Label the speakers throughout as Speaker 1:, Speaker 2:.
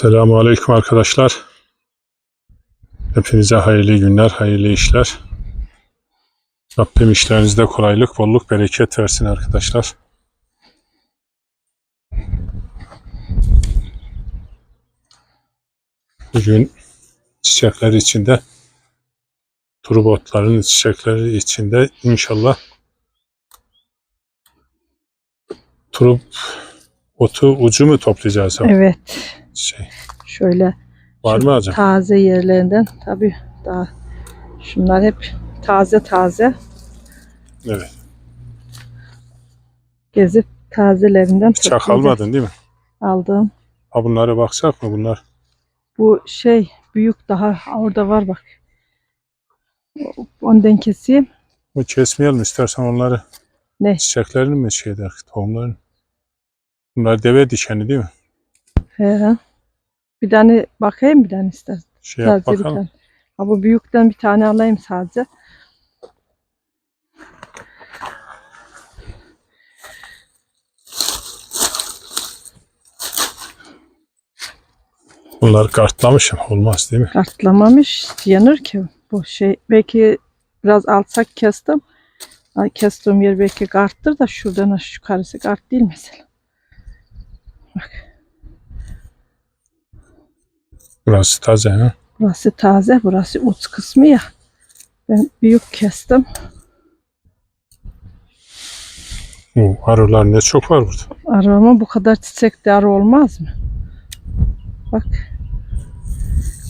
Speaker 1: Selamun Aleyküm arkadaşlar. Hepinize hayırlı günler, hayırlı işler. Rabbim işlerinizde kolaylık, bolluk, bereket versin arkadaşlar. Bugün çiçekler içinde, turub otların çiçekleri içinde inşallah turub otu ucu mu toplayacağız?
Speaker 2: Evet.
Speaker 1: Şey,
Speaker 2: Şöyle
Speaker 1: var mı acaba?
Speaker 2: taze yerlerinden tabii daha şunlar hep taze taze
Speaker 1: Evet.
Speaker 2: gezip tazelerinden
Speaker 1: Bıçak almadın değil mi?
Speaker 2: Aldım.
Speaker 1: Ha bunlara baksak mı bunlar?
Speaker 2: Bu şey büyük daha orada var bak. Ondan keseyim.
Speaker 1: Bu kesmeyelim istersen onları.
Speaker 2: Ne?
Speaker 1: Çiçeklerini mi şeyde tohumlarını? Bunlar deve dikeni değil mi?
Speaker 2: He. Bir tane bakayım bir tane istersen.
Speaker 1: Şey yap
Speaker 2: Sadece bir
Speaker 1: bakalım.
Speaker 2: tane. Ha, bu büyükten bir tane alayım sadece.
Speaker 1: Bunlar kartlamışım. Olmaz değil mi?
Speaker 2: Kartlamamış yanır ki bu şey. Belki biraz alçak kestim. Ay, Kestiğim yer belki karttır da şuradan aşağı yukarısı kart değil mesela. Bak
Speaker 1: Burası taze ha.
Speaker 2: burası taze burası uç kısmı ya. Ben büyük kestim.
Speaker 1: Bu arılar ne çok var burada.
Speaker 2: Arama bu kadar çiçek de arı olmaz mı? Bak.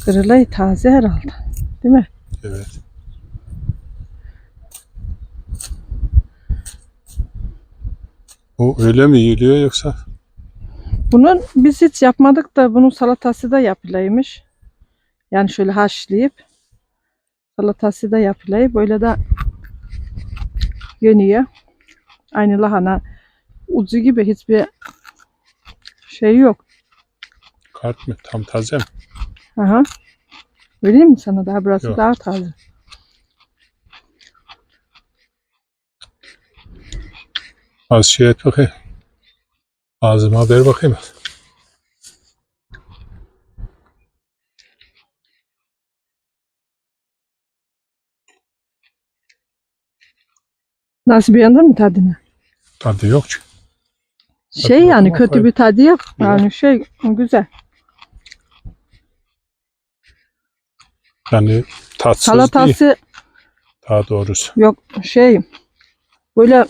Speaker 2: Kırılayı taze herhalde. Değil mi?
Speaker 1: Evet. Bu öyle mi yiyiliyor yoksa?
Speaker 2: Bunun biz hiç yapmadık da bunun salatası da yapılaymış. Yani şöyle haşlayıp salatası da yapılay. Böyle de yeniyor. Aynı lahana ucu gibi hiçbir şey yok.
Speaker 1: Kart mı? Tam taze mi?
Speaker 2: Aha. Vereyim mi sana daha burası
Speaker 1: Yok.
Speaker 2: daha taze.
Speaker 1: Az şey et bakayım. Ağzıma ver bakayım.
Speaker 2: Nasıl beğendin mi tadını?
Speaker 1: Tadı yok ki.
Speaker 2: Şey yani
Speaker 1: bakma,
Speaker 2: kötü
Speaker 1: hayır.
Speaker 2: bir tadı yok.
Speaker 1: Yok.
Speaker 2: Yani şey güzel.
Speaker 1: Yani tatsız değil.
Speaker 2: Salatası
Speaker 1: Daha doğrusu.
Speaker 2: yok şey böyle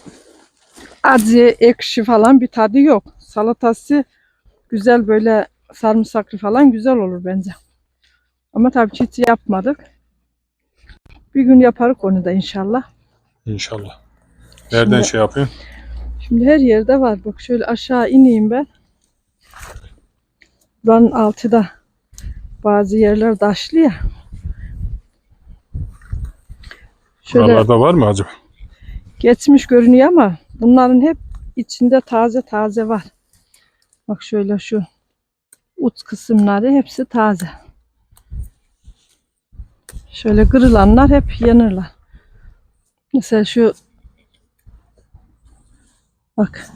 Speaker 2: acı ekşi falan bir tadı yok. Salatası güzel böyle sarımsaklı falan güzel olur bence. Ama tabii hiç yapmadık. Bir gün yaparız onu da inşallah.
Speaker 1: İnşallah. Nereden
Speaker 2: Şimdi-
Speaker 1: şey yapayım?
Speaker 2: Şimdi her yerde var. Bak şöyle aşağı ineyim ben. Buranın altıda bazı yerler taşlı ya. Şöyle
Speaker 1: Buralarda var mı acaba?
Speaker 2: geçmiş görünüyor ama bunların hep içinde taze taze var. Bak şöyle şu uç kısımları hepsi taze. Şöyle kırılanlar hep yanırlar. Mesela şu bak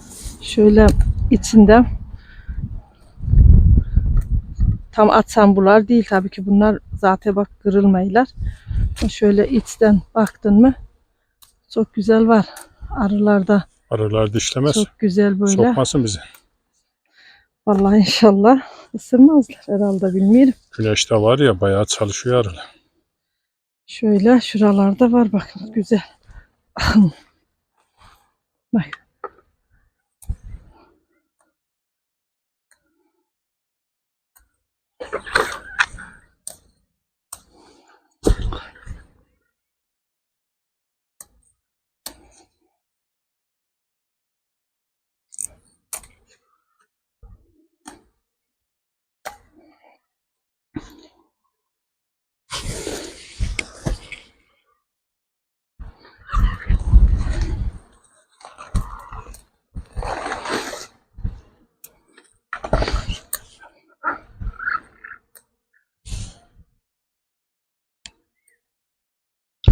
Speaker 2: şöyle içinde tam atsam bular değil tabii ki bunlar zaten bak kırılmaylar. Şöyle içten baktın mı çok güzel var. Arılarda
Speaker 1: Arılar dişlemez.
Speaker 2: çok güzel böyle.
Speaker 1: Sokmasın bizi.
Speaker 2: Vallahi inşallah ısırmazlar herhalde bilmiyorum.
Speaker 1: Güneşte var ya bayağı çalışıyor arılar.
Speaker 2: Şöyle şuralarda var bakın güzel. Bak.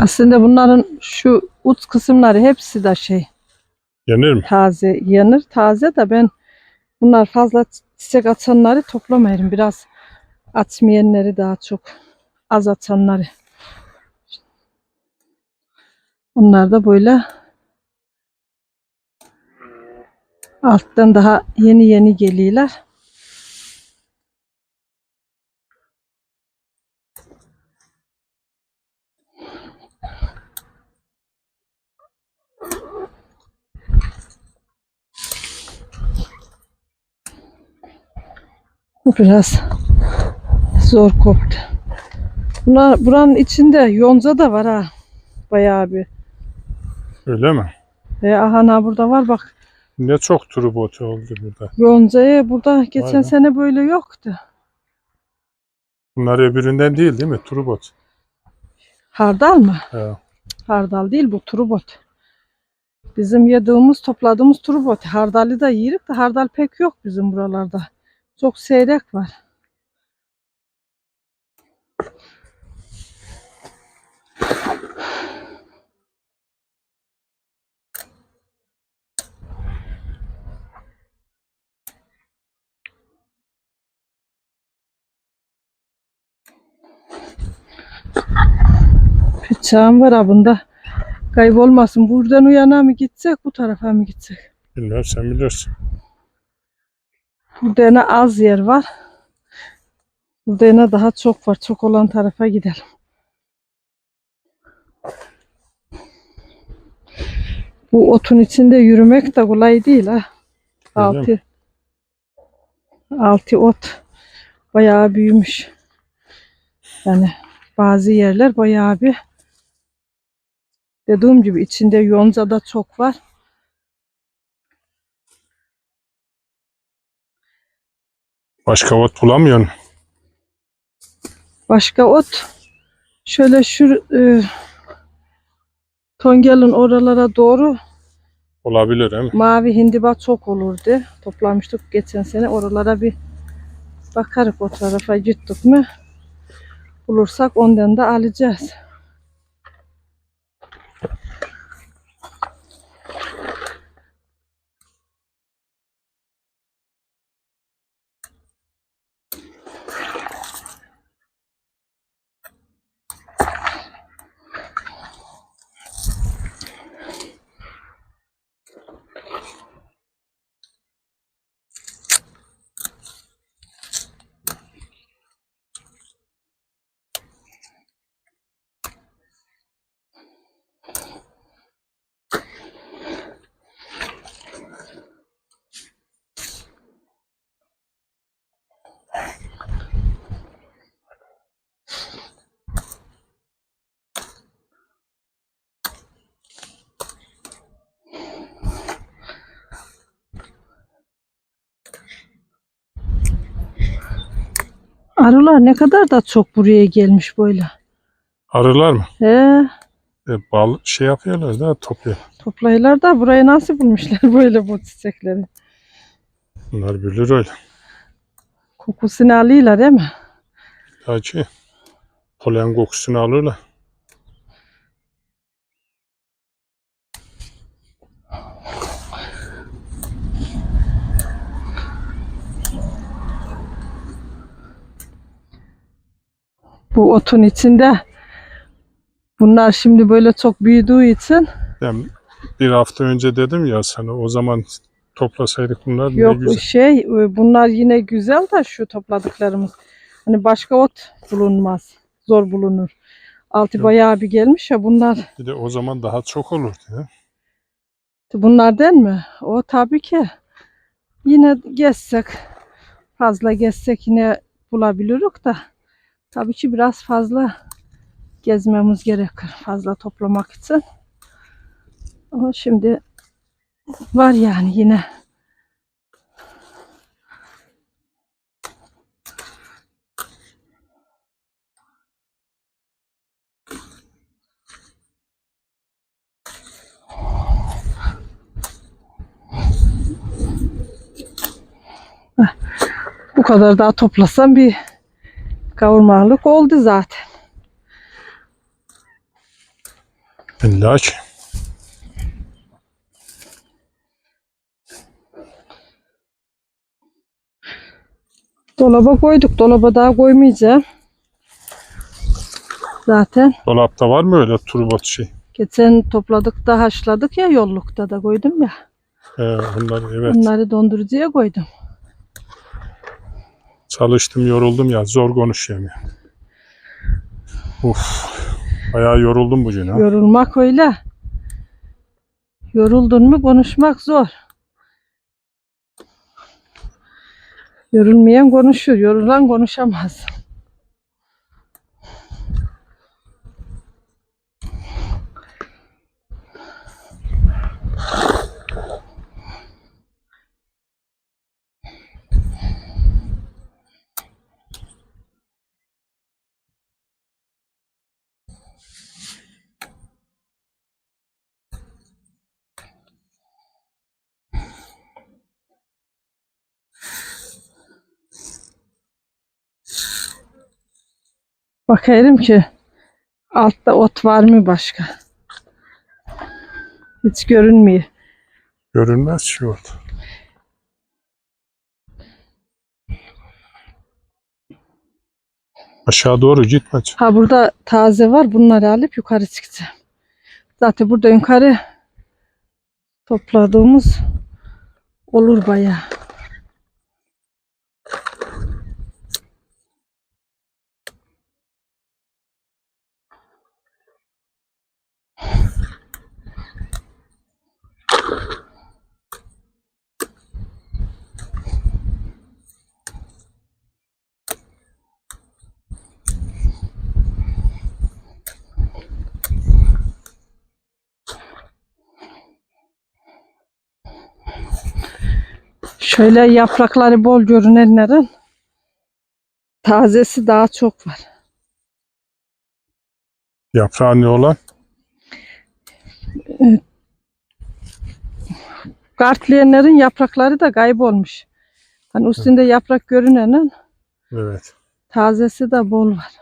Speaker 2: Aslında bunların şu uç kısımları hepsi de şey
Speaker 1: Yenir mi?
Speaker 2: taze yanır. Taze de ben bunlar fazla çiçek açanları toplamayırım. Biraz Atmayanları daha çok. Az atanları. Onlar da böyle alttan daha yeni yeni geliyorlar. Biraz zor koptu. Bunlar, buranın içinde yonca da var ha. Bayağı bir.
Speaker 1: Öyle mi?
Speaker 2: E, aha burada var bak.
Speaker 1: Ne çok tribot oldu burada.
Speaker 2: Yonca'ya burada geçen sene böyle yoktu.
Speaker 1: Bunlar öbüründen değil değil mi? Tribot.
Speaker 2: Hardal mı?
Speaker 1: He.
Speaker 2: Hardal değil bu turubot. Bizim yediğimiz topladığımız turubot. Hardalı da yiyirik de hardal pek yok bizim buralarda. Çok seyrek var. Bıçağım var ha bunda. Kaybolmasın. Buradan uyana mı gitsek, bu tarafa mı gitsek?
Speaker 1: Bilmem sen bilirsin.
Speaker 2: Burada yine az yer var. Burada yine daha çok var. Çok olan tarafa gidelim. Bu otun içinde yürümek de kolay değil ha. Altı. Altı ot. Bayağı büyümüş. Yani bazı yerler bayağı bir dediğim gibi içinde yonca da çok var.
Speaker 1: Başka ot bulamıyorsun.
Speaker 2: Başka ot şöyle şu e, Tongel'in oralara doğru
Speaker 1: Olabilir he mi?
Speaker 2: mavi hindiba çok olurdu. Toplamıştık geçen sene. Oralara bir bakarız o tarafa gittik mi? Bulursak ondan da alacağız. Arılar ne kadar da çok buraya gelmiş böyle.
Speaker 1: Arılar mı?
Speaker 2: He,
Speaker 1: E, bal şey yapıyorlar da topluyor.
Speaker 2: toplayırlar da burayı nasıl bulmuşlar böyle bu çiçekleri.
Speaker 1: Bunlar bilir öyle.
Speaker 2: Kokusunu alıyorlar değil mi?
Speaker 1: Hacı. Polen kokusunu alırlar.
Speaker 2: Bu otun içinde bunlar şimdi böyle çok büyüdüğü için
Speaker 1: Ben bir hafta önce dedim ya sana o zaman toplasaydık bunlar ne
Speaker 2: yok
Speaker 1: güzel.
Speaker 2: şey e, bunlar yine güzel de şu topladıklarımız. Hani başka ot bulunmaz. Zor bulunur. Altı
Speaker 1: Yok.
Speaker 2: bayağı bir gelmiş ya bunlar.
Speaker 1: Bir de o zaman daha çok olurdu ya.
Speaker 2: Bunlardan mı? O tabii ki. Yine gezsek fazla gezsek yine bulabiliriz da tabii ki biraz fazla gezmemiz gerekir fazla toplamak için. Ama şimdi var yani yine. Bu kadar daha toplasam bir kavurmalık oldu zaten.
Speaker 1: İlla ki.
Speaker 2: Dolaba koyduk. Dolaba daha koymayacağım. Zaten
Speaker 1: Dolapta var mı öyle turbot şey?
Speaker 2: geçen topladık da haşladık ya yollukta da koydum ya.
Speaker 1: Ee, bunlar evet.
Speaker 2: Bunları dondurucuya koydum.
Speaker 1: Çalıştım yoruldum ya zor konuşuyorum ya. Uf. Bayağı yoruldum bugün ha.
Speaker 2: Yorulmak öyle. Yoruldun mu konuşmak zor. Yorulmayan konuşur, yorulan konuşamaz. Bakayım ki altta ot var mı başka? Hiç görünmüyor.
Speaker 1: Görünmez şey oldu. Aşağı doğru gitme.
Speaker 2: Ha burada taze var. Bunları alıp yukarı çıkacağım. Zaten burada yukarı topladığımız olur bayağı. Şöyle yaprakları bol görünenlerin tazesi daha çok var.
Speaker 1: Yaprağı ne olan?
Speaker 2: Kartlayanların yaprakları da kaybolmuş. Hani üstünde yaprak görünenin
Speaker 1: Evet.
Speaker 2: tazesi de bol var.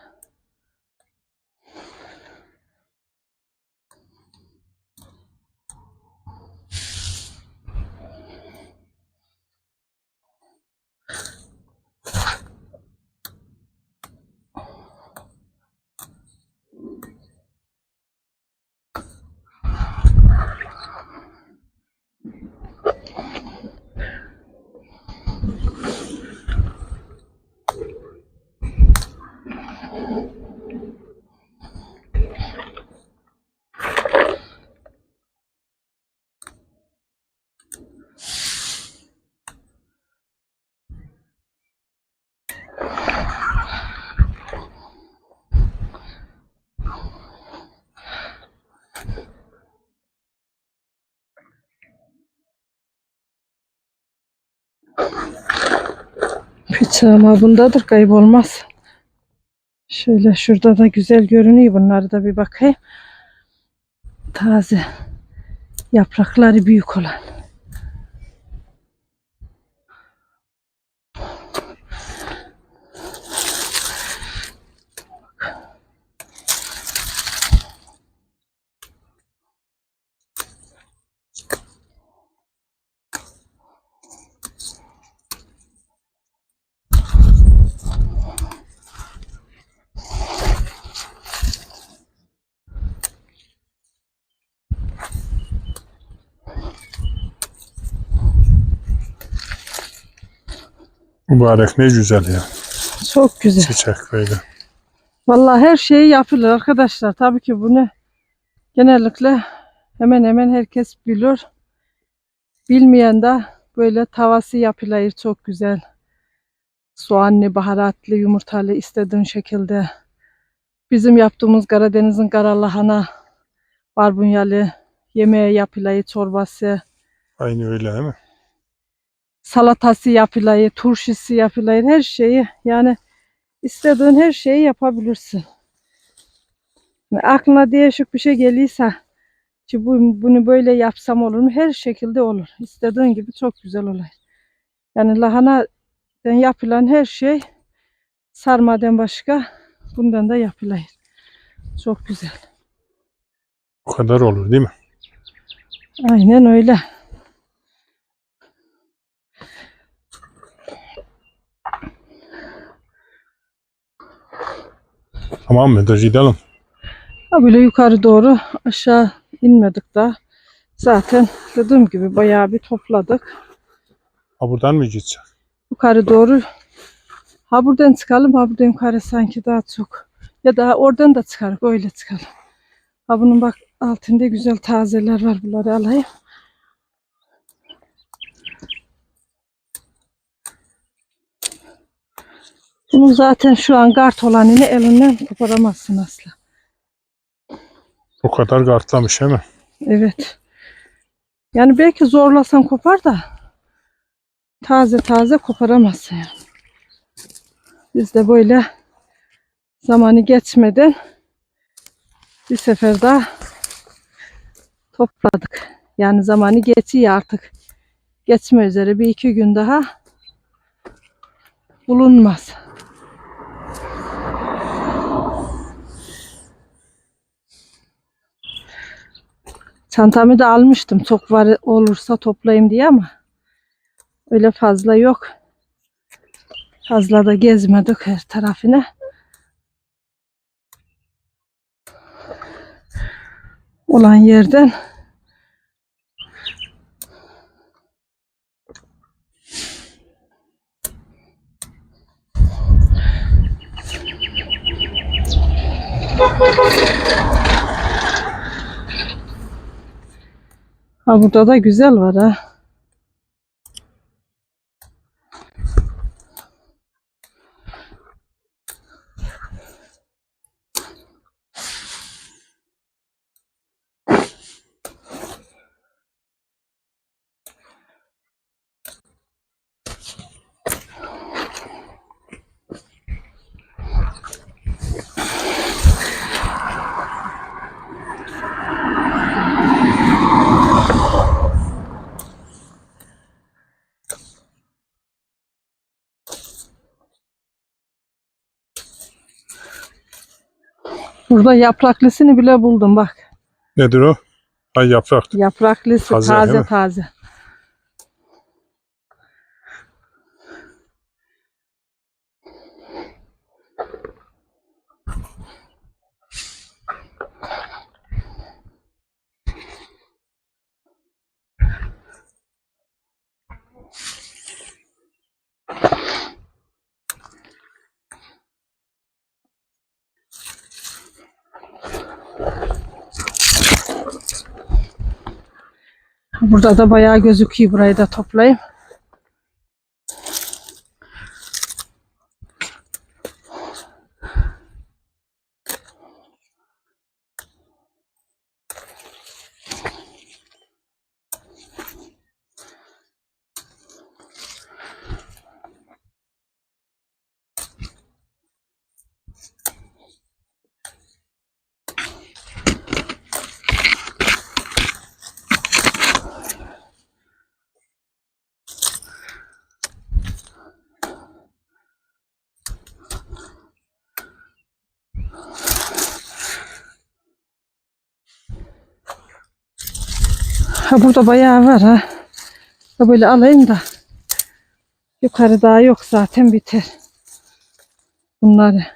Speaker 2: Bıçağıma bundadır kaybolmaz. Şöyle şurada da güzel görünüyor. Bunları da bir bakayım. Taze. Yaprakları büyük olan.
Speaker 1: Mübarek ne güzel ya.
Speaker 2: Çok güzel.
Speaker 1: Çiçek böyle.
Speaker 2: Vallahi her şeyi yapılır arkadaşlar. Tabii ki bunu genellikle hemen hemen herkes bilir. Bilmeyen de böyle tavası yapılır çok güzel. Soğanlı, baharatlı, yumurtalı istediğin şekilde. Bizim yaptığımız Karadeniz'in kara lahana, barbunyalı yemeği yapılır, çorbası,
Speaker 1: Aynı öyle değil mi?
Speaker 2: Salatası yapılır, turşusu yapılır, her şeyi yani istediğin her şeyi yapabilirsin. Aklına değişik bir şey geliyse ki bu, bunu böyle yapsam olur mu? Her şekilde olur. İstediğin gibi çok güzel olur. Yani lahanadan yapılan her şey sarmadan başka bundan da yapılır. Çok güzel.
Speaker 1: O kadar olur değil mi?
Speaker 2: Aynen öyle.
Speaker 1: Tamam mıdır gidelim.
Speaker 2: Ha böyle yukarı doğru aşağı inmedik daha. Zaten dediğim gibi bayağı bir topladık.
Speaker 1: Ha buradan mı gidecek?
Speaker 2: Yukarı doğru. Ha buradan çıkalım ha buradan yukarı sanki daha çok. Ya da oradan da çıkarık öyle çıkalım. Ha bunun bak altında güzel tazeler var bunları alayım. Bunun zaten şu an kart olanını elinden koparamazsın asla.
Speaker 1: O kadar kartlamış değil mi?
Speaker 2: Evet. Yani belki zorlasan kopar da taze taze koparamazsın yani. Biz de böyle zamanı geçmeden bir sefer daha topladık. Yani zamanı geçiyor artık. Geçme üzere bir iki gün daha bulunmaz. Çantamı da almıştım. Çok var olursa toplayayım diye ama öyle fazla yok. Fazla da gezmedik her tarafını. Olan yerden Ha burada da güzel var ha. Burada yapraklısını bile buldum bak.
Speaker 1: Nedir o? Ay yaprak.
Speaker 2: Yapraklısı
Speaker 1: Taze,
Speaker 2: taze taze. Burada da bayağı gözüküyor. Burayı da toplayayım. Ha burada bayağı var ha. Böyle alayım da. Yukarı daha yok zaten biter. Bunları.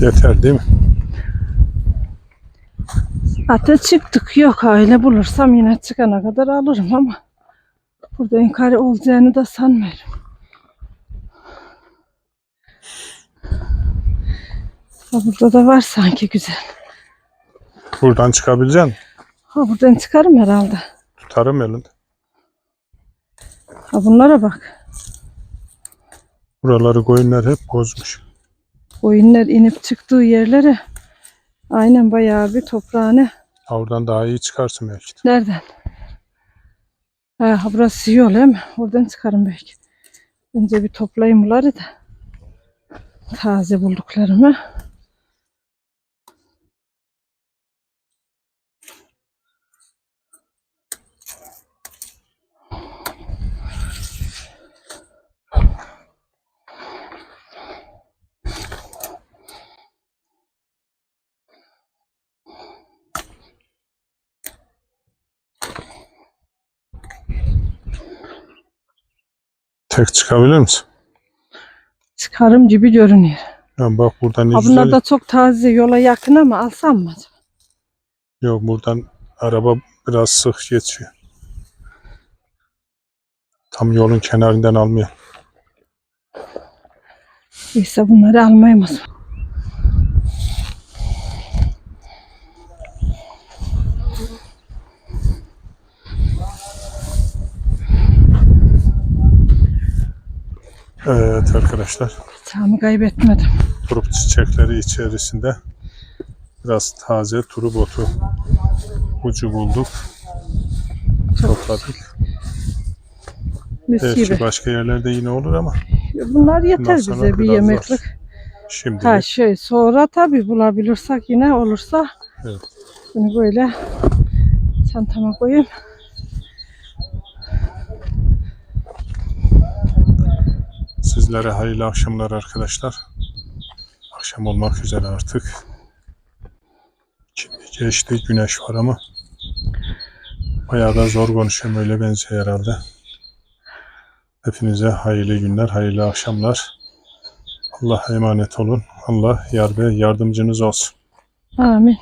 Speaker 1: Yeter değil mi?
Speaker 2: Hatta çıktık yok öyle bulursam yine çıkana kadar alırım ama burada yukarı olacağını da sanmıyorum. Burada da var sanki güzel.
Speaker 1: Buradan çıkabileceksin.
Speaker 2: Ha buradan çıkarım herhalde.
Speaker 1: Tutarım elinde.
Speaker 2: Ha bunlara bak.
Speaker 1: Buraları koyunlar hep bozmuş.
Speaker 2: Koyunlar inip çıktığı yerlere aynen bayağı bir toprağını
Speaker 1: Ha, Oradan daha iyi çıkarsın belki de.
Speaker 2: nereden? Ha, burası yol hem. Oradan çıkarım belki. Önce bir toplayayım bunları da. Taze bulduklarımı.
Speaker 1: Tek çıkabilir misin?
Speaker 2: Çıkarım gibi görünüyor.
Speaker 1: Ya bak buradan ne
Speaker 2: Ha,
Speaker 1: güzel.
Speaker 2: bunlar da çok taze yola yakın ama alsam mı acaba?
Speaker 1: Yok buradan araba biraz sık geçiyor. Tam yolun kenarından almıyor.
Speaker 2: Neyse bunları almayayım o zaman.
Speaker 1: Evet arkadaşlar.
Speaker 2: Bıçağımı kaybetmedim.
Speaker 1: Turp çiçekleri içerisinde biraz taze turp otu ucu bulduk. Topladık.
Speaker 2: Mis
Speaker 1: Belki
Speaker 2: gibi.
Speaker 1: başka yerlerde yine olur ama
Speaker 2: Bunlar yeter bize bir yemeklik.
Speaker 1: zor. şimdi
Speaker 2: Ha şey sonra tabii bulabilirsek yine olursa
Speaker 1: Evet.
Speaker 2: bunu böyle çantama koyayım.
Speaker 1: Sizlere hayırlı akşamlar arkadaşlar. Akşam olmak üzere artık. Şimdi geçti güneş var ama bayağı da zor konuşuyorum öyle benziyor herhalde. Hepinize hayırlı günler, hayırlı akşamlar. Allah'a emanet olun. Allah yar ve yardımcınız olsun.
Speaker 2: Amin.